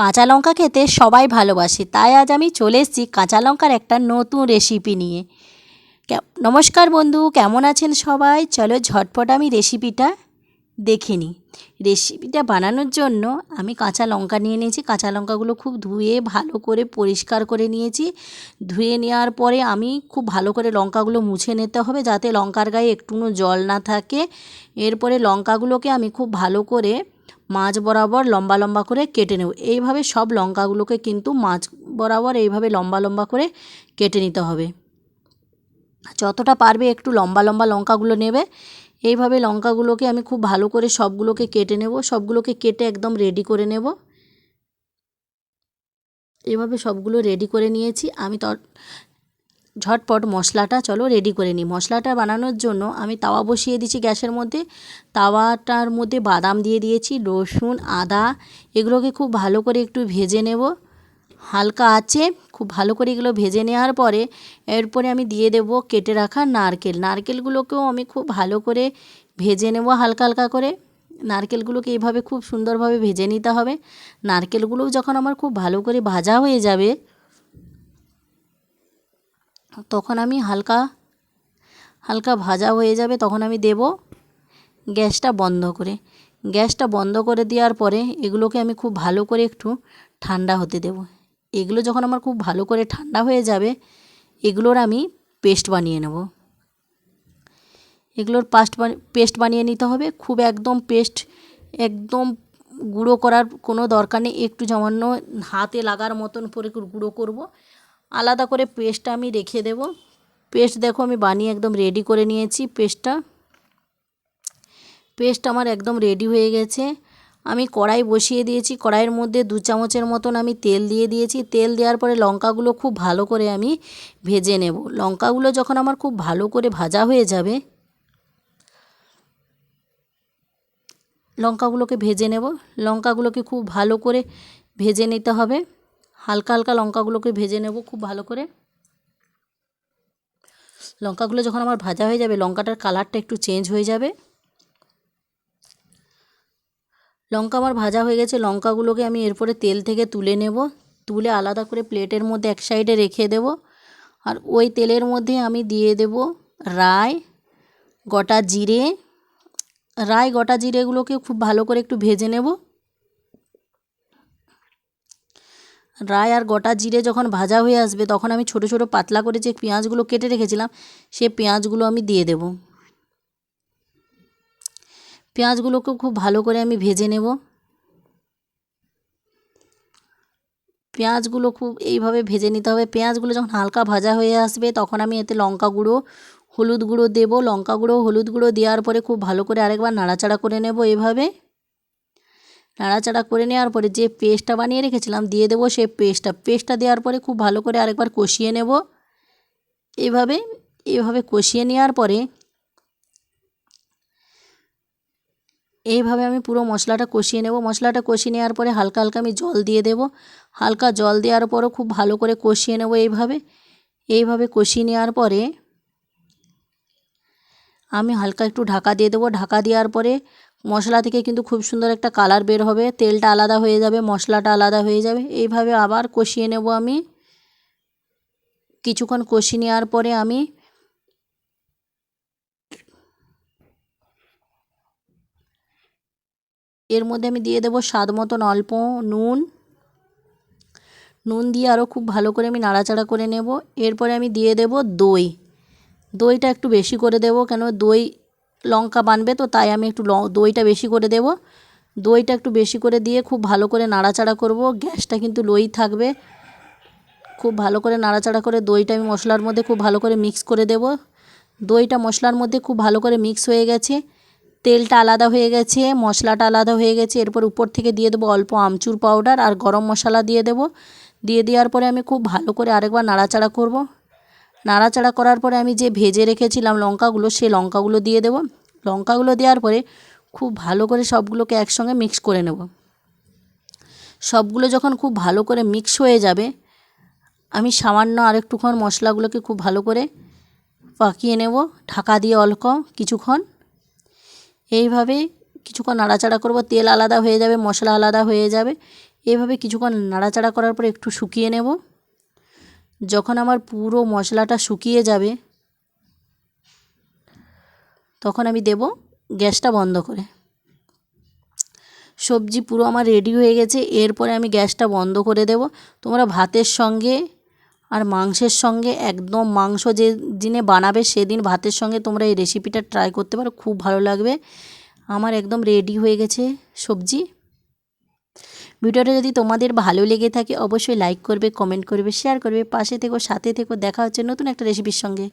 কাঁচা লঙ্কা খেতে সবাই ভালোবাসে। তাই আজ আমি চলে এসেছি কাঁচা লঙ্কার একটা নতুন রেসিপি নিয়ে। নমস্কার বন্ধু, কেমন আছেন সবাই? চলো ঝটপট আমি রেসিপিটা দেখে নিই। রেসিপিটা বানানোর জন্য আমি কাঁচা লঙ্কা নিয়ে নিয়েছি। কাঁচা লঙ্কাগুলো খুব ধুয়ে ভালো করে পরিষ্কার করে নিয়েছি। ধুয়ে নেওয়ার পরে আমি খুব ভালো করে লঙ্কাগুলো মুছে নিতে হবে যাতে লঙ্কার গায়ে একটুও জল না থাকে। এরপরে লঙ্কাগুলোকে আমি খুব ভালো করে মাছ বরাবর লম্বা লম্বা করে কেটে নেব। এইভাবে সব লঙ্কাগুলোকে কিন্তু মাছ বরাবর এইভাবে লম্বা লম্বা করে কেটে নিতে হবে। যতটা পারবে একটু লম্বা লম্বা লঙ্কাগুলো নেবে। এইভাবে লঙ্কাগুলোকে আমি খুব ভালো করে সবগুলোকে কেটে নেব। সবগুলোকে কেটে একদম রেডি করে নেব। এভাবে সবগুলো রেডি করে নিয়েছি। আমি ঝটপট মশলাটা, চলো রেডি করে নিই। মশলাটা বানানোর জন্য আমি তাওয়া বসিয়ে দিয়েছি গ্যাসের মধ্যে। তাওয়াটার মধ্যে বাদাম দিয়ে দিয়েছি, রসুন, আদা, এগুলোকে খুব ভালো করে একটু ভেজে নেব। হালকা আছে খুব ভালো করে এগুলো ভেজে নেওয়ার পরে এরপরে আমি দিয়ে দেব কেটে রাখা নারকেল। নারকেলগুলোকেও আমি খুব ভালো করে ভেজে নেব হালকা হালকা করে। নারকেলগুলোকে এইভাবে খুব সুন্দরভাবে ভেজে নিতে হবে। নারকেলগুলোও যখন আমার খুব ভালো করে ভাজা হয়ে যাবে তখন আমি হালকা হালকা ভাজা হয়ে যাবে, তখন আমি দেব গ্যাসটা বন্ধ করে। গ্যাসটা বন্ধ করে দেওয়ার পরে এগুলোকে আমি খুব ভালো করে একটু ঠান্ডা হতে দেব। এগুলো যখন আমার খুব ভালো করে ঠান্ডা হয়ে যাবে, এগুলোর আমি পেস্ট বানিয়ে নেব। এগুলোর পাস্ট পেস্ট বানিয়ে নিতে হবে। খুব একদম পেস্ট, একদম গুঁড়ো করার কোনো দরকার নেই। একটু সামান্য হাতে লাগার মতন করে গুঁড়ো করব। আলাদা করে পেস্টটা আমি রেখে দেব। পেস্ট দেখো আমি বানিয়ে একদম রেডি করে নিয়েছি পেস্টটা। পেস্ট আমার একদম রেডি হয়ে গেছে। আমি কড়াই বসিয়ে দিয়েছি, কড়াইয়ের মধ্যে দু চামচের মতন আমি তেল দিয়ে দিয়েছি। তেল দেওয়ার পরে লঙ্কাগুলো খুব ভালো করে আমি ভেজে নেব। লঙ্কাগুলো যখন আমার খুব ভালো করে ভাজা হয়ে যাবে, লঙ্কাগুলোকে ভেজে নেব। লঙ্কাগুলোকে খুব ভালো করে ভেজে নিতে হবে। হালকা হালকা লঙ্কাগুলোকে ভেজে নেব খুব ভালো করে। লঙ্কাগুলো যখন আমার ভাজা হয়ে যাবে, লঙ্কাটার কালারটা একটু চেঞ্জ হয়ে যাবে। লঙ্কা আমার ভাজা হয়ে গেছে, লঙ্কাগুলোকে আমি এরপরে তেল থেকে তুলে নেব। তুলে আলাদা করে প্লেটের মধ্যে এক সাইডে রেখে দেব। আর ওই তেলের মধ্যে আমি দিয়ে দেব রাই গোটা জিরে। রাই গোটা জিরেগুলোকে খুব ভালো করে একটু ভেজে নেব। রাই আর গোটা জিরে যখন ভাজা হয়ে আসবে, তখন আমি ছোট ছোট পাতলা করে যে পেঁয়াজগুলো কেটে রেখেছিলাম, সে পেঁয়াজগুলো আমি দিয়ে দেব। পেঁয়াজগুলোকেও খুব ভালো করে আমি ভেজে নেব। পেঁয়াজগুলো খুব এইভাবে ভেজে নিতে হবে। পেঁয়াজগুলো যখন হালকা ভাজা হয়ে আসবে, তখন আমি এতে লঙ্কা গুঁড়ো, হলুদ গুঁড়ো দেবো। লঙ্কা গুঁড়ো, হলুদ গুঁড়ো দেওয়ার পরে খুব ভালো করে আরেকবার নাড়াচাড়া করে নেব এভাবে। নাড়াচাড়া করে নেওয়ার পরে যে পেস্টটা বানিয়ে রেখেছিলাম, দিয়ে দেবো সেই পেস্টটা। পেস্টটা দেওয়ার পরে খুব ভালো করে আরেকবার কষিয়ে নেব। এভাবে এভাবে কষিয়ে নেওয়ার পরে এইভাবে আমি পুরো মশলাটা কষিয়ে নেব। মশলাটা কষিয়ে নেওয়ার পরে হালকা হালকা আমি জল দিয়ে দেব। হালকা জল দেওয়ার পরও খুব ভালো করে কষিয়ে নেব এইভাবে। এইভাবে কষিয়ে নেওয়ার পরে আমি হালকা একটু ঢাকা দিয়ে দেবো। ঢাকা দেওয়ার পরে মশলা থেকে কিন্তু খুব সুন্দর একটা কালার বের হবে, তেলটা আলাদা হয়ে যাবে, মশলাটা আলাদা হয়ে যাবে। এইভাবে আবার কষিয়ে নেব আমি। কিছুক্ষণ কষিয়ে নেওয়ার পরে আমি এর মধ্যে আমি দিয়ে দেবো স্বাদ মতন অল্প নুন। নুন দিয়ে আরও খুব ভালো করে আমি নাড়াচাড়া করে নেব। এরপরে আমি দিয়ে দেব দই। দইটা একটু বেশি করে দেব কেন দই লঙ্কা বানবে তো তাই আমি একটু দইটা বেশি করে দেব। দইটা একটু বেশি করে দিয়ে খুব ভালো করে নাড়াচাড়া করব। গ্যাসটা কিন্তু লোই থাকবে। খুব ভালো করে নাড়াচাড়া করে দইটা আমি মশলার মধ্যে খুব ভালো করে মিক্স করে দেব। দইটা মশলার মধ্যে খুব ভালো করে মিক্স হয়ে গেছে। তেলটা আলাদা হয়ে গেছে, মশলাটা আলাদা হয়ে গেছে। এরপর উপর থেকে দিয়ে দেবো অল্প আমচুর পাউডার আর গরম মশলা দিয়ে দেবো। দিয়ে দেওয়ার পরে আমি খুব ভালো করে আরেকবার নাড়াচাড়া করব। নাড়াচাড়া করার পরে আমি যে ভেজে রেখেছিলাম লঙ্কাগুলো, সে লঙ্কাগুলো দিয়ে দেবো। লঙ্কাগুলো দেওয়ার পরে খুব ভালো করে সবগুলোকে একসঙ্গে মিক্স করে নেব। সবগুলো যখন খুব ভালো করে মিক্স হয়ে যাবে, আমি সামান্য আরেকটুক্ষণ মশলাগুলোকে খুব ভালো করে পাকিয়ে নেব। ঢাকা দিয়ে অল্প কিছুক্ষণ। এইভাবে কিছুক্ষণ নাড়াচাড়া করব, তেল আলাদা হয়ে যাবে, মশলা আলাদা হয়ে যাবে। এভাবে কিছুক্ষণ নাড়াচাড়া করার পর একটু শুকিয়ে নেব। যখন আমার পুরো মশলাটা শুকিয়ে যাবে তখন আমি দেব গ্যাসটা বন্ধ করে। সবজি পুরো আমার রেডি হয়ে গেছে, এরপরে আমি গ্যাসটা বন্ধ করে দেব। তোমরা ভাতের সঙ্গে আর মাংসের সঙ্গে একদম মাংস যে দিনে বানাবে সেদিন ভাতের সঙ্গে তোমরা এই রেসিপিটা ট্রাই করতে পারো, খুব ভালো লাগবে। আমার একদম রেডি হয়ে গেছে সবজি। ভিডিওটা যদি তোমাদের ভালো লেগে থাকে, অবশ্যই লাইক করবে কমেন্ট করবে শেয়ার করবে, পাশে থেকো, সাথে থেকো, দেখা হচ্ছে নতুন একটা রেসিপির সঙ্গে।